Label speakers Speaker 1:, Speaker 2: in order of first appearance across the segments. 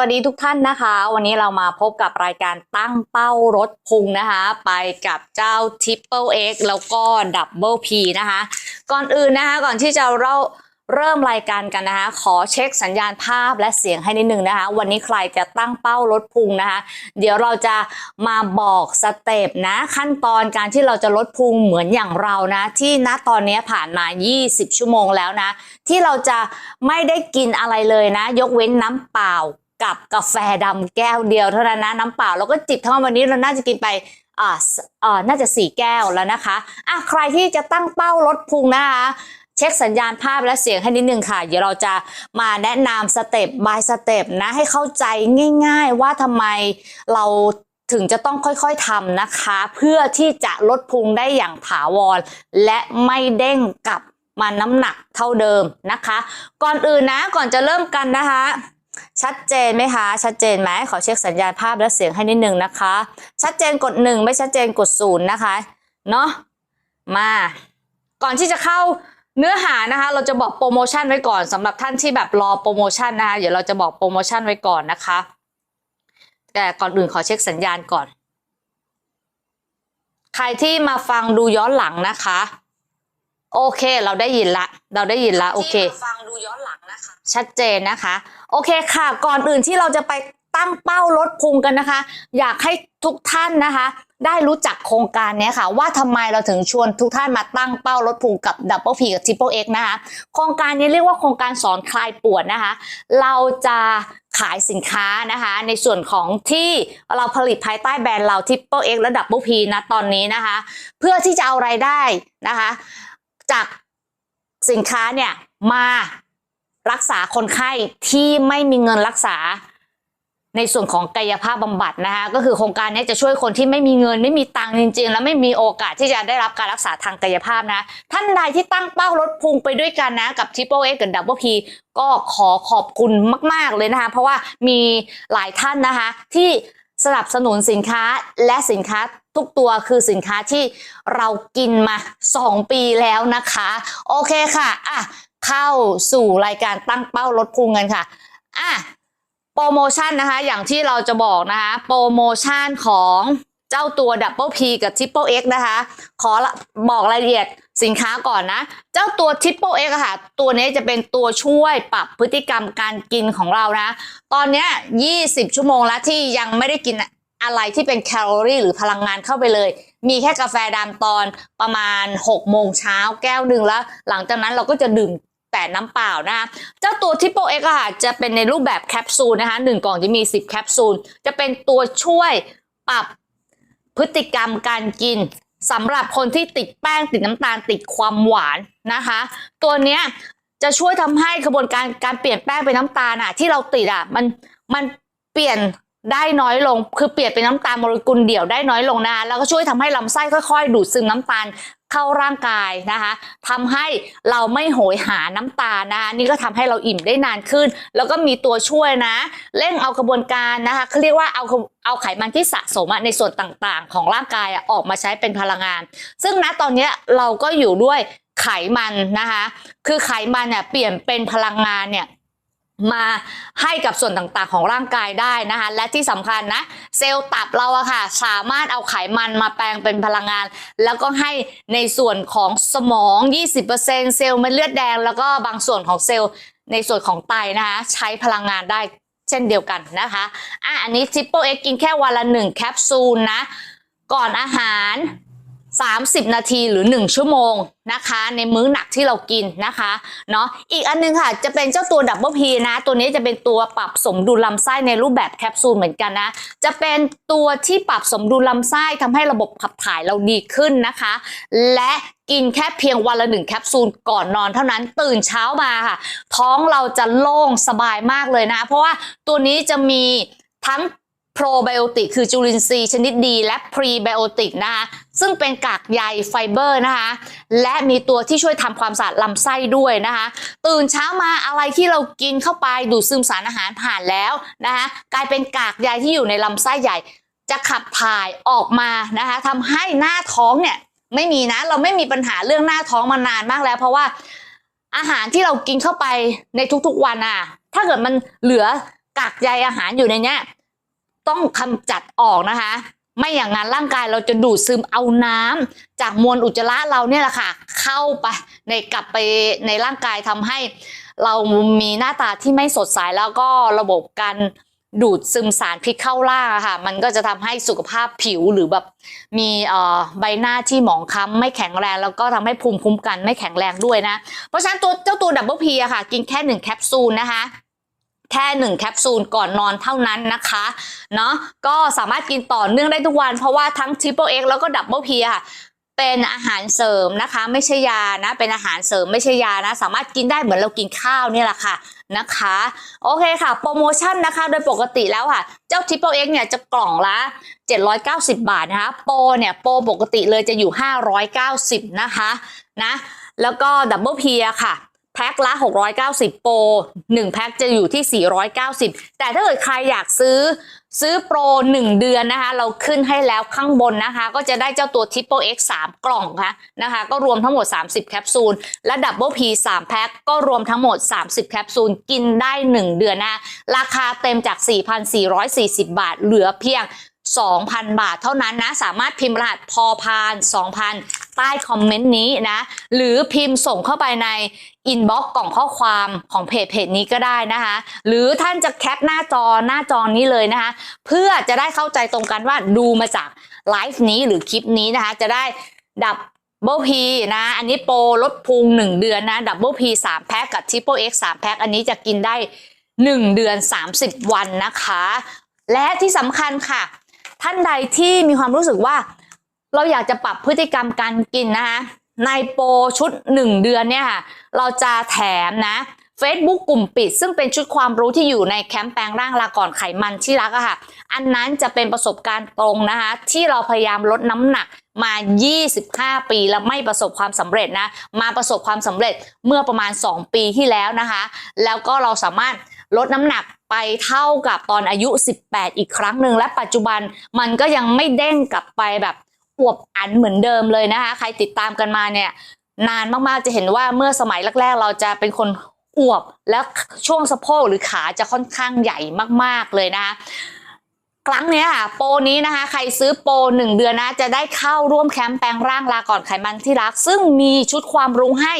Speaker 1: วัสดีทุกท่านนะคะ วันนี้เรามาพบกับรายการตั้งเป้ารถพุงนะคะ ไปกับเจ้า Triple X แล้วก็ Double P นะคะ ก่อนอื่นนะคะ ก่อนที่จะเราเริ่มรายการกันนะคะ ขอเช็คสัญญาณภาพและเสียงให้นิดนึงนะคะ วันนี้ใครจะตั้งเป้ารถพุงนะคะ เดี๋ยวเราจะมาบอกสเต็ปนะขั้นตอนการที่เราจะลดพุงเหมือนอย่างเรานะ ที่ณตอนนี้ผ่านมา 20 ชั่วโมงแล้วนะ ที่เราจะไม่ได้กินอะไรเลยนะ ยกเว้นน้ำเปล่า กับกาแฟดำแก้วเดียวเท่านั้นนะน้ำเปล่าแล้วก็จิบทั้งวันนี้เราน่าจะกินไปอ่าอ่าน่าจะสี่แก้วแล้วนะคะอะใครที่จะตั้งเป้าลดพุงนะคะเช็คสัญญาณภาพและเสียงให้นิดนึงค่ะ เดี๋ยวเราจะมาแนะนำสเต็ป by สเต็ปนะให้เข้าใจง่ายๆว่าทำไมเราถึงจะต้องค่อยๆทำนะคะ เพื่อที่จะลดพุงได้อย่างถาวร และไม่เด้งกลับมาน้ำหนักเท่าเดิมนะคะ ก่อนอื่นนะก่อนจะเริ่มกันนะคะ ชัดเจนไหมคะ ชัดเจนไหมขอเช็คสัญญาณภาพและเสียงให้นิดนึงนะคะ ชัดเจนกดหนึ่งไม่ชัดเจนกดศูนย์นะคะ เนาะมา ก่อนที่จะเข้าเนื้อหานะคะ เราจะบอกโปรโมชั่นไว้ก่อนสำหรับท่านที่แบบรอโปรโมชั่นนะคะเดี๋ยวเราจะบอกโปรโมชั่นไว้ก่อนนะคะ แต่ก่อนอื่นขอเช็คสัญญาณก่อน ใครที่มาฟังดูย้อนหลังนะคะ โอเค เราได้ยินละ เราได้ยินละโอเค
Speaker 2: ฟังดูย้อนหลังนะคะ
Speaker 1: ชัดเจนนะคะ โอเคค่ะ ก่อนอื่นที่เราจะไปตั้งเป้าลดพุงกันนะคะ อยากให้ทุกท่านนะคะ ได้รู้จักโครงการเนี้ยค่ะ ว่าทำไมเราถึงชวนทุกท่านมาตั้งเป้าลดพุงกับ Double P กับ Triple X นะคะ โครงการนี้เรียกว่าโครงการสอนคลายปวดนะคะ เราจะขายสินค้านะคะ ในส่วนของที่เราผลิตภายใต้แบรนด์เรา Triple X และ Double P นะตอนนี้นะคะ เพื่อที่จะเอารายได้นะคะ จากสินค้าเนี่ยมารักษาคนไข้ที่ไม่มีเงินรักษาในส่วนของกายภาพบำบัดนะคะก็คือโครงการนี้จะช่วยคนที่ไม่มีเงิน ไม่มีตังค์จริงๆ แล้วไม่มีโอกาสที่จะได้รับการรักษาทางกายภาพนะ ท่านใดที่ตั้งเป้าลดพุงไปด้วยกันนะกับ Triple X กับ Double P ก็ขอขอบคุณมาก ๆเลยนะคะ เพราะว่ามีหลายท่านนะคะที่สนับสนุนสินค้าและสินค้า ทุกตัวคือสินค้าที่เรากินมา 2 ปีแล้วนะคะ โอเคค่ะอะเข้าสู่รายการตั้งเป้าลดพุงกันค่ะอะโปรโมชั่นนะคะ อย่างที่เราจะบอกนะคะโปรโมชั่นของเจ้าตัว Double P กับ Triple X นะคะ ขอบอกรายละเอียดสินค้าก่อนนะ เจ้าตัว Triple X อะค่ะ ตัวนี้จะเป็นตัวช่วยปรับพฤติกรรมการกินของเรานะ ตอนนี้ย20 ชั่วโมงแล้วที่ยังไม่ได้กิน อะไรที่เป็นแคลอรี่หรือพลังงานเข้าไปเลย มีแค่กาแฟดำตอนประมาณ6โมงเช้าแก้วหนึ่งแล้ว หลังจากนั้นเราก็จะดื่มแต่น้ำเปล่านะเจ้าตัว Triple X อะค่ะ จะเป็นในรูปแบบแคปซูลนะคะหนึ่งกล่องจะมี 10 แคปซูล จะเป็นตัวช่วยปรับพฤติกรรมการกินสำหรับคนที่ติดแป้งติดน้ำตาลติดความหวานนะคะ ตัวเนี้ยจะช่วยทำให้กระบวนการการเปลี่ยนแป้งเป็นน้ำตาลอะที่เราติดอะมันมันเปลี่ยน ได้น้อยลง คือเปลี่ยนเป็นน้ำตาลโมเลกุลเดี่ยวได้น้อยลงนะแล้วก็ช่วยทำให้ลำไส้ค่อยๆ ดูดซึมน้ำตาลเข้าร่างกายนะคะทำให้เราไม่โหยหาน้ำตาลนะคะนี่ก็ทำให้เราอิ่มได้นานขึ้น แล้วก็มีตัวช่วยนะ เร่งเอากระบวนการนะคะเขาเรียกว่าเอาเอาไขมันที่สะสมในส่วนต่างๆ ของร่างกายออกมาใช้เป็นพลังงาน ซึ่งณตอนนี้เราก็อยู่ด้วยไขมันนะคะ คือไขมันเนี่ยเปลี่ยนเป็นพลังงานเนี่ย มาให้กับส่วนต่างๆของร่างกายได้นะคะ และที่สำคัญนะ เซลล์ตับเราอะค่ะ สามารถเอาไขมันมาแปลงเป็นพลังงาน แล้วก็ให้ในส่วนของสมอง 20%เซลล์เม็ดเลือดแดง แล้วก็บางส่วนของเซลล์ในส่วนของไตนะคะ ใช้พลังงานได้เช่นเดียวกันนะคะอะอันนี้ Triple X กินแค่วันละหนึ่งแคปซูลนะ ก่อนอาหาร 30 นาทีหรือ 1 ชั่วโมงนะคะ ในมื้อหนักที่เรากินนะคะเนาะอีกอันนึงค่ะจะเป็นเจ้าตัวดับเบิลพีนะ ตัวนี้จะเป็นตัวปรับสมดุลลำไส้ในรูปแบบแคปซูลเหมือนกันนะ จะเป็นตัวที่ปรับสมดุลลำไส้ทำให้ระบบขับถ่ายเราดีขึ้นนะคะ และกินแค่เพียงวันละหนึ่งแคปซูลก่อนนอนเท่านั้นตื่นเช้ามาค่ะ ท้องเราจะโล่งสบายมากเลยนะ เพราะว่าตัวนี้จะมีทั้ง โปรไบโอติกคือจุลินทรีย์ชนิดดีและพรีไบโอติกนะคะซึ่งเป็นกากใยไฟเบอร์นะคะและมีตัวที่ช่วยทำความสะอาดลำไส้ด้วยนะคะตื่นเช้ามาอะไรที่เรากินเข้าไปดูดซึมสารอาหารผ่านแล้วนะคะกลายเป็นกากใยที่อยู่ในลำไส้ใหญ่ จะขับถ่ายออกมานะคะทำให้หน้าท้องเนี่ยไม่มีนะเราไม่มีปัญหาเรื่องหน้าท้องมานานมากแล้ว เพราะว่าอาหารที่เรากินเข้าไปในทุกๆวันอะถ้าเกิดมันเหลือกากใยอาหารอยู่ในเนี้ย ต้องกำจัดออกนะคะ ไม่อย่างนั้นร่างกายเราจะดูดซึมเอาน้ำจากมวลอุจจาระเราเนี่ยแหละค่ะ เข้าไปในกลับไปในร่างกายทำให้ เรามีหน้าตาที่ไม่สดใสแล้วก็ระบบการดูดซึมสารพิษเข้าร่างค่ะ มันก็จะทำให้สุขภาพผิวหรือแบบมีใบหน้าที่หมองคล้ำไม่แข็งแรง แล้วก็ทำให้ภูมิคุ้มกันไม่แข็งแรงด้วยนะ เพราะฉะนั้นตัวเจ้าตัวดับเบิลพีอะค่ะ กินแค่หนึ่งแคปซูลนะคะ แค่หนึ่งแคปซูลก่อนนอนเท่านั้นนะคะเนาะก็สามารถกินต่อเนื่องได้ทุกวันเพราะว่าทั้ง Triple X แล้วก็ดับเบิลพีค่ะเป็นอาหารเสริมนะคะ ไม่ใช่ยานะ เป็นอาหารเสริมไม่ใช่ยานะ สามารถกินได้เหมือนเรากินข้าวนี่แหละค่ะนะคะ โอเคค่ะ โปรโมชั่นนะคะ โดยปกติแล้วค่ะ เจ้า Triple X เนี่ยจะกล่องละ 790 บาทนะคะ โปรเนี่ยโปรปกติเลยจะอยู่ 590 นะคะนะแล้วก็ดับเบิลพีค่ะ แพ็คละ 690 โปร 1 แพ็คจะอยู่ที่ 490 แต่ถ้าเกิดใครอยากซื้อซื้อโปร 1 เดือนนะคะ เราขึ้นให้แล้วข้างบนนะคะ ก็จะได้เจ้าตัว Triple X 3 กล่องค่ะนะคะ ก็รวมทั้งหมด 30 แคปซูล และ Double P 3 แพ็คก็รวมทั้งหมด 30 แคปซูล กินได้ 1 เดือนนะคะราคาเต็มจาก 4,440 บาท เหลือเพียง 2,000 บาทเท่านั้นนะ สามารถพิมพ์รหัสพอพาน2,000 ใต้คอมเมนต์นี้นะ หรือพิมพ์ส่งเข้าไปในอินบ็อกซ์กล่องข้อความของเพจเพจนี้ก็ได้นะคะ หรือท่านจะแคปหน้าจอหน้าจอนี้เลยนะคะ เพื่อจะได้เข้าใจตรงกันว่าดูมาจากไลฟ์นี้หรือคลิปนี้นะคะ จะได้ดับเบิลพีนะ อันนี้โปรลดพุง 1 เดือนนะ ดับเบิลพี3แพ็คกับ Triple X 3แพ็คอันนี้จะกินได้ 1 เดือน 30 วันนะคะ และที่สำคัญค่ะ ท่านใดที่มีความรู้สึกว่า เราอยากจะปรับพฤติกรรมการกินนะคะในโปรชุด 1 เดือนเนี่ยค่ะ เราจะแถมนะ Facebook กลุ่มปิด ซึ่งเป็นชุดความรู้ที่อยู่ในแคมป์แปลงร่างลาก่อนไขมันที่รักอะค่ะ อันนั้นจะเป็นประสบการณ์ตรงนะคะ ที่เราพยายามลดน้ำหนักมา 25 ปีแล้วไม่ประสบความสำเร็จนะ มาประสบความสำเร็จเมื่อประมาณ 2 ปีที่แล้วนะคะ แล้วก็เราสามารถ ลดน้ำหนักไปเท่ากับตอนอายุ 18 อีกครั้งหนึ่งและปัจจุบันมันก็ยังไม่เด้งกลับไปแบบอวบอันเหมือนเดิมเลยนะคะใครติดตามกันมาเนี่ยนานมากๆจะเห็นว่าเมื่อสมัยแรกๆ เราจะเป็นคนอวบแล้วช่วงสะโพกหรือขาจะค่อนข้างใหญ่มากๆเลยนะคะ ครั้งนี้ค่ะ โปรนี้นะคะ ใครซื้อโปรหนึ่งเดือนนะ จะได้เข้าร่วมแคมป์แปลงร่างลาก่อนไขมันที่รัก ซึ่งมีชุดความรู้ให้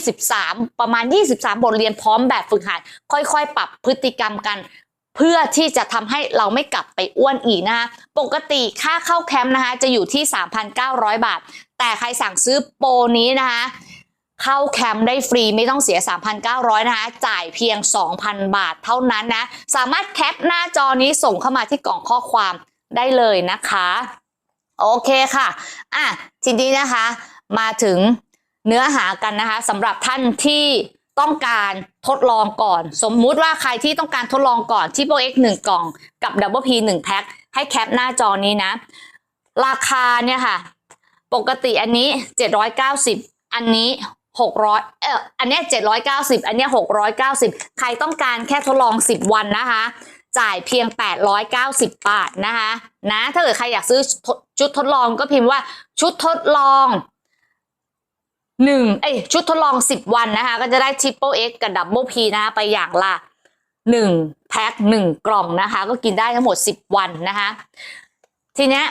Speaker 1: 23 ประมาณ 23 บทเรียนพร้อมแบบฝึกหัด ค่อยๆ ปรับพฤติกรรมกันเพื่อที่จะทำให้เราไม่กลับไปอ้วนอีกนะคะ ปกติค่าเข้าแคมป์นะคะจะอยู่ที่ 3,900 บาท แต่ใครสั่งซื้อโปรนี้นะคะ เข้าแคมป์ได้ฟรีไม่ต้องเสีย 3,900 นะคะ จ่ายเพียง 2,000 บาทเท่านั้นนะ สามารถแคปหน้าจอนี้ส่งเข้ามาที่กล่องข้อความได้เลยนะคะ โอเคค่ะ อะ ทีนี้นะคะ มาถึงเนื้อหากันนะคะสำหรับท่านที่ต้องการทดลองก่อน สมมุติว่าใครที่ต้องการทดลองก่อนที่โปร X 1 กล่องกับ Double P 1แพ็คให้แคปหน้าจอนี้นะ ราคาเนี่ยค่ะ ปกติอันนี้ 790 อันนี้ 600เอออันเนี้ย790 อันเนี้ย690 ใครต้องการแค่ทดลอง 10 วันนะคะ จ่ายเพียง 890 บาทนะคะนะถ้าเกิดใครอยากซื้อชุดทดลองก็พิมพ์ว่าชุดทดลองหนึ่งเอ้ยชุดทดลอง 10 วันนะคะ ก็จะได้ Triple X กับ Double P นะคะ ไปอย่างละหนึ่งแพ็คหนึ่งกล่องนะคะ ก็กินได้ทั้งหมด 10 วันนะคะ ทีเนี้ย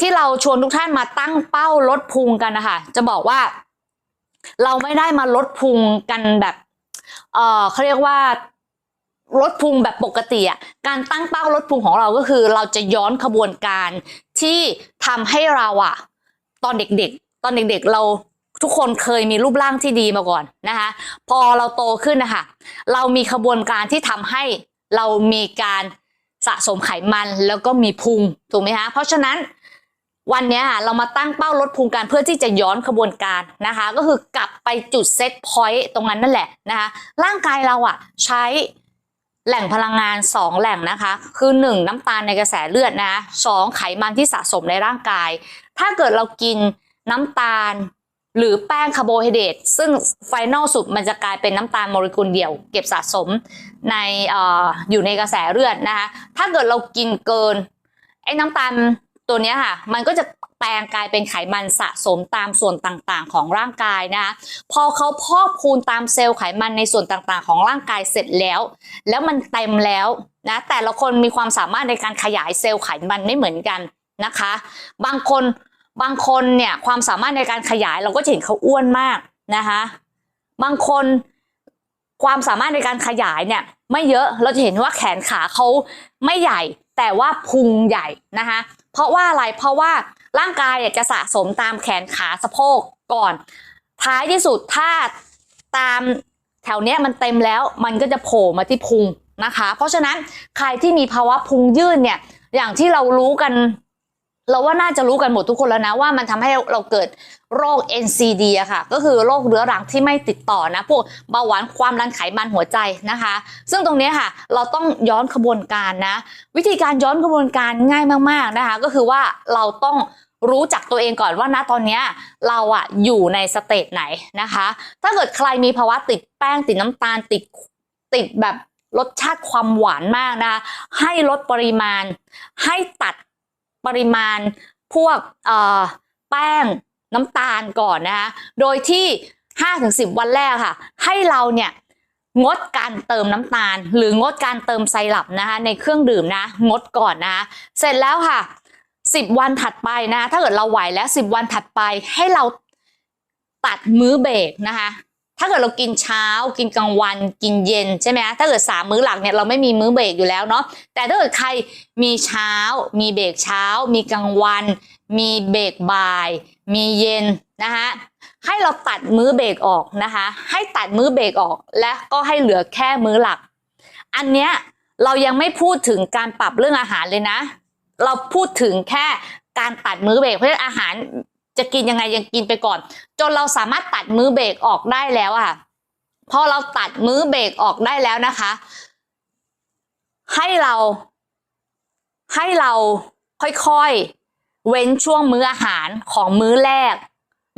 Speaker 1: ที่เราชวนทุกท่านมาตั้งเป้าลดพุงกันนะคะ จะบอกว่า เราไม่ได้มาลดพุงกันแบบ เออเขาเรียกว่าลดพุงแบบปกติอะ การตั้งเป้าลดพุงของเราก็คือ เราจะย้อนขบวนการที่ทำให้เราอะ ตอนเด็กๆ ตอนเด็กๆ เราทุกคนเคยมีรูปร่างที่ดีมาก่อนนะคะ พอเราโตขึ้นนะคะเรามีขบวนการที่ทำให้เรามีการสะสมไขมันแล้วก็มีพุงถูกไหมคะเพราะฉะนั้น วันนี้ค่ะเรามาตั้งเป้าลดพุงกันเพื่อที่จะย้อนขบวนการนะคะ ก็คือกลับไปจุดเซตพอยต์ตรงนั้นนั่นแหละนะคะร่างกายเราอะใช้แหล่งพลังงาน 2 แหล่งนะคะ คือ 1 น้ำตาลในกระแสเลือดนะสองไขมันที่สะสมในร่างกาย ถ้าเกิดเรากินน้ำตาลหรือแป้งคาร์โบไฮเดรตซึ่งไฟนอลสุดมันจะกลายเป็นน้ำตาลโมเลกุลเดี่ยว เก็บสะสมในเอออยู่ในกระแสเลือดนะคะ ถ้าเกิดเรากินเกินไอ้น้ำตาล ตัวนี้ค่ะ มันก็จะแปลงกลายเป็นไขมันสะสมตามส่วนต่างๆ ของร่างกายนะคะ พอเขาพอกพูนตามเซลล์ไขมันในส่วนต่างๆ ของร่างกายเสร็จแล้ว แล้วมันเต็มแล้วนะแต่ละคนมีความสามารถในการขยายเซลล์ไขมันไม่เหมือนกันนะคะ บางคนบางคนเนี่ยความสามารถในการขยายเราก็จะเห็นเขาอ้วนมากนะคะบางคนความสามารถในการขยายเนี่ยไม่เยอะเราจะเห็นว่าแขนขาเขาไม่ใหญ่ แต่ว่าพุงใหญ่นะคะ เพราะว่าอะไรเพราะว่าร่างกายจะสะสมตามแขนขาสะโพกก่อน ท้ายที่สุดถ้าตามแถวเนี้ยมันเต็มแล้วมันก็จะโผล่มาที่พุงนะคะ เพราะฉะนั้นใครที่มีภาวะพุงยื่นเนี่ยอย่างที่เรารู้กัน เราว่าน่าจะรู้กันหมดทุกคนแล้วนะว่ามันทำให้เราเกิดโรค NCD อะค่ะ ก็คือโรคเรื้อรังที่ไม่ติดต่อนะ พวกเบาหวานความดันไขมันหัวใจนะคะ ซึ่งตรงนี้ค่ะ เราต้องย้อนขบวนการนะ วิธีการย้อนขบวนการง่ายมาก ๆนะคะ ก็คือว่าเราต้องรู้จักตัวเองก่อนว่าณตอนนี้เราอะอยู่ในสเตจไหนนะคะ ถ้าเกิดใครมีภาวะติดแป้งติดน้ำตาลติดติดแบบรสชาติความหวานมากนะคะให้ลดปริมาณ ให้ตัด ปริมาณพวกแป้งน้ำตาลก่อนนะคะ โดยที่ 5-10 วันแรกค่ะ ให้เราเนี่ยงดการเติมน้ำตาล หรืองดการเติมไซรัปนะคะในเครื่องดื่มนะ งดก่อนนะะเสร็จแล้วค่ะ 10 วันถัดไปนะคะถ้าเกิดเราไหวแล้ว 10 วันถัดไปให้เราตัดมื้อเบรกนะคะ ถ้าเกิดเรากินเช้า กินกลางวัน กินเย็นใช่ไหมคะถ้าเกิดสามมื้อหลักเนี่ยเราไม่มีมื้อเบรกอยู่แล้วเนาะแต่ถ้าเกิดใครมีเช้า มีเบรกเช้า มีกลางวัน มีเบรกบ่าย มีเย็นนะคะให้เราตัดมื้อเบรกออกนะคะให้ตัดมื้อเบรกออก และก็ให้เหลือแค่มื้อหลัก อันเนี้ยเรายังไม่พูดถึงการปรับเรื่องอาหารเลยนะ เราพูดถึงแค่การตัดมื้อเบรกเพราะฉะนั้นอาหาร จะกินยังไงยังกินไปก่อน จนเราสามารถตัดมื้อเบรกออกได้แล้วอะพอเราตัดมื้อเบรกออกได้แล้วนะคะ ให้เรา ให้เราค่อยๆ เว้นช่วงมื้ออาหารของมื้อแรก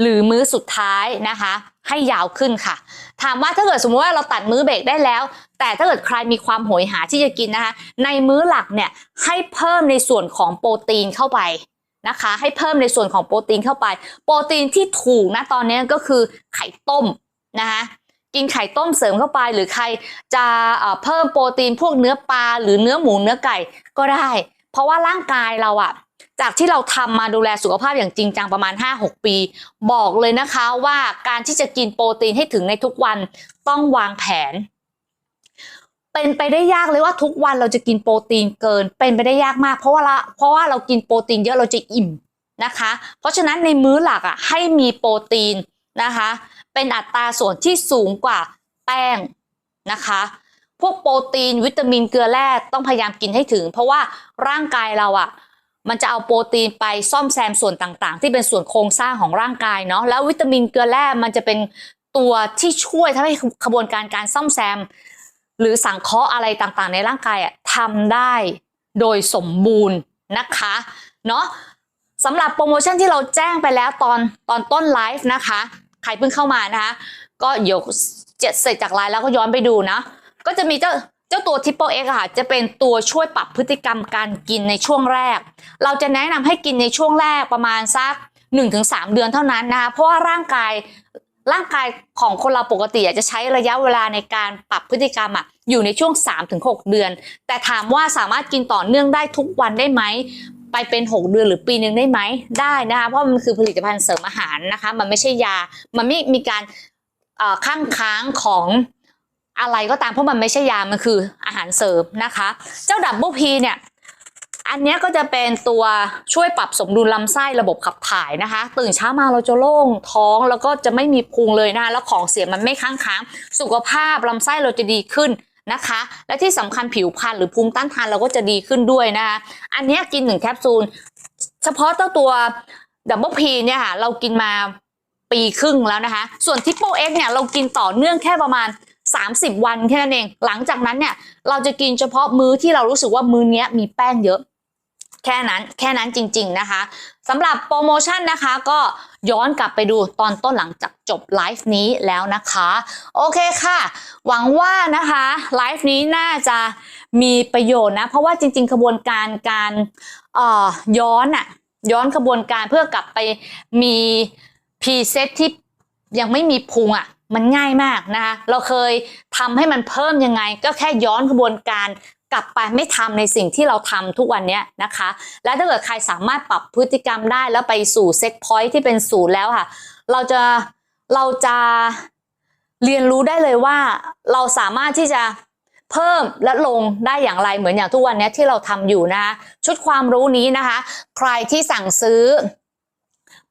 Speaker 1: หรือมื้อสุดท้ายนะคะ ให้ยาวขึ้นค่ะ ถามว่าถ้าเกิดสมมติว่าเราตัดมื้อเบรกได้แล้ว แต่ถ้าเกิดใครมีความโหยหาที่จะกินนะคะ ในมื้อหลักเนี่ยให้เพิ่มในส่วนของโปรตีนเข้าไป นะคะ ให้เพิ่มในส่วนของโปรตีนเข้าไป โปรตีนที่ถูกนะตอนนี้ก็คือไข่ต้มนะคะกินไข่ต้มเสริมเข้าไป หรือใครจะเพิ่มโปรตีนพวกเนื้อปลาหรือเนื้อหมูเนื้อไก่ก็ได้ เพราะว่าร่างกายเราอะจากที่เราทำมาดูแลสุขภาพอย่างจริงจังประมาณ 5-6 ปี บอกเลยนะคะว่าการที่จะกินโปรตีนให้ถึงในทุกวันต้องวางแผน เป็นไปได้ยากเลยว่าทุกวันเราจะกินโปรตีนเกิน เป็นไปได้ยากมาก เพราะว่าละเพราะว่าเรากินโปรตีนเยอะเราจะอิ่มนะคะ เพราะฉะนั้นในมื้อหลักอะให้มีโปรตีนนะคะ เป็นอัตราส่วนที่สูงกว่าแป้งนะคะ พวกโปรตีนวิตามินเกลือแร่ต้องพยายามกินให้ถึง เพราะว่าร่างกายเราอะมันจะเอาโปรตีนไปซ่อมแซมส่วนต่างๆ ที่เป็นส่วนโครงสร้างของร่างกายเนาะแล้ววิตามินเกลือแร่มันจะเป็นตัวที่ช่วยทำให้ขบวนการการซ่อมแซม หรือสังเคราะห์อะไรต่างๆ ในร่างกายอะทำได้โดยสมบูรณ์นะคะเนาะสำหรับโปรโมชั่นที่เราแจ้งไปแล้วตอนตอนต้นไลฟ์นะคะ ใครเพิ่งเข้ามานะคะก็เดี๋ยวเจ็ดเสร็จจากไลฟ์แล้วก็ย้อนไปดูนะ ก็จะมีเจ้าเจ้าตัว Triple X อะค่ะ จะเป็นตัวช่วยปรับพฤติกรรมการกินในช่วงแรก เราจะแนะนำให้กินในช่วงแรกประมาณสัก 1-3 เดือนเท่านั้นนะคะเพราะว่าร่างกาย ร่างกายของคนเราปกติอะจะใช้ระยะเวลาในการปรับพฤติกรรมอะอยู่ในช่วง 3-6 เดือน แต่ถามว่าสามารถกินต่อเนื่องได้ทุกวันได้ไหมไปเป็น 6 เดือนหรือปีหนึ่งได้ไหมได้นะคะเพราะมันคือผลิตภัณฑ์เสริมอาหารนะคะ มันไม่ใช่ยา มันไม่มีการข้างค้างของอะไรก็ตามเพราะมันไม่ใช่ยามันคืออาหารเสริมนะคะ เจ้าดับเบิลพีเนี่ย อันนี้ก็จะเป็นตัวช่วยปรับสมดุลลำไส้ระบบขับถ่ายนะคะ ตื่นเช้ามาเราจะโล่งท้องแล้วก็จะไม่มีพุงเลยนะคะแล้วของเสียมันไม่ค้างค้างสุขภาพลำไส้เราจะดีขึ้นนะคะ และที่สำคัญผิวพรรณหรือภูมิต้านทานเราก็จะดีขึ้นด้วยนะคะ อันนี้กินหนึ่งแคปซูล เฉพาะเจ้าตัวดับเบิลพีเนี่ยค่ะเรากินมาปีครึ่งแล้วนะคะ ส่วนทิปเปิลเอ็กเนี่ยเรากินต่อเนื่องแค่ประมาณ 30 วันแค่นั้นเอง หลังจากนั้นเนี่ยเราจะกินเฉพาะมื้อที่เรารู้สึกว่ามื้อนี้มีแป้งเยอะ ค่นั้นแค่นั้นจริง ๆนะคะสำหรับโปรโมชั่นนะคะก็ย้อนกลับไปดูตอนต้นหลังจากจบไลฟ์นี้แล้วนะคะ โอเคค่ะ หวังว่านะคะไลฟ์นี้น่าจะมีประโยชน์นะ เพราะว่าจริง ๆ ขบวนการการย้อนอะย้อนขบวนการเพื่อกลับไปมีพรีเซตที่ยังไม่มีพุงอะ่ะมันง่ายมากนะคะ เราเคยทำให้มันเพิ่มยังไง ก็แค่ย้อนขบวนการ กลับไปไม่ทำในสิ่งที่เราทำทุกวันนี้นะคะ และถ้าเกิดใครสามารถปรับพฤติกรรมได้แล้วไปสู่เซ็ตพอยท์ที่เป็นศูนย์แล้วค่ะ เราจะเราจะเรียนรู้ได้เลยว่าเราสามารถที่จะเพิ่มและลงได้อย่างไรเหมือนอย่างทุกวันนี้ที่เราทำอยู่นะคะชุดความรู้นี้นะคะ ใครที่สั่งซื้อ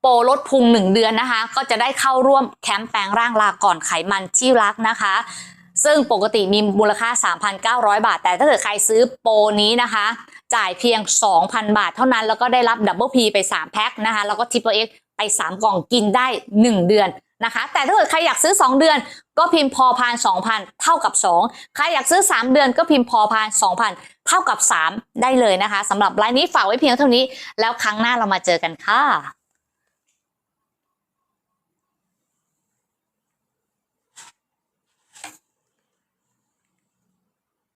Speaker 1: โปรลดพุงหนึ่งเดือนนะคะ ก็จะได้เข้าร่วมแคมป์แปลงร่างลาก่อนไขมันที่รักนะคะ ซึ่งปกติมีมูลค่า 3,900 บาท แต่ถ้าเกิดใครซื้อโปรนี้นะคะ จ่ายเพียง 2,000 บาทเท่านั้น แล้วก็ได้รับดับเบิลพีไป 3 แพ็คนะคะ แล้วก็ทิปเปอร์เอ็กไป 3 กล่องกินได้ 1 เดือนนะคะ แต่ถ้าเกิดใครอยากซื้อ 2 เดือน ก็พิมพ์พอพาน2,000 เท่ากับ 2 ใครอยากซื้อ 3 เดือนก็พิมพ์พอพาน2,000 เท่ากับ 3 ได้เลยนะคะสำหรับไลน์นี้ฝากไว้เพียงเท่านี้ แล้วครั้งหน้าเรามาเจอกันค่ะ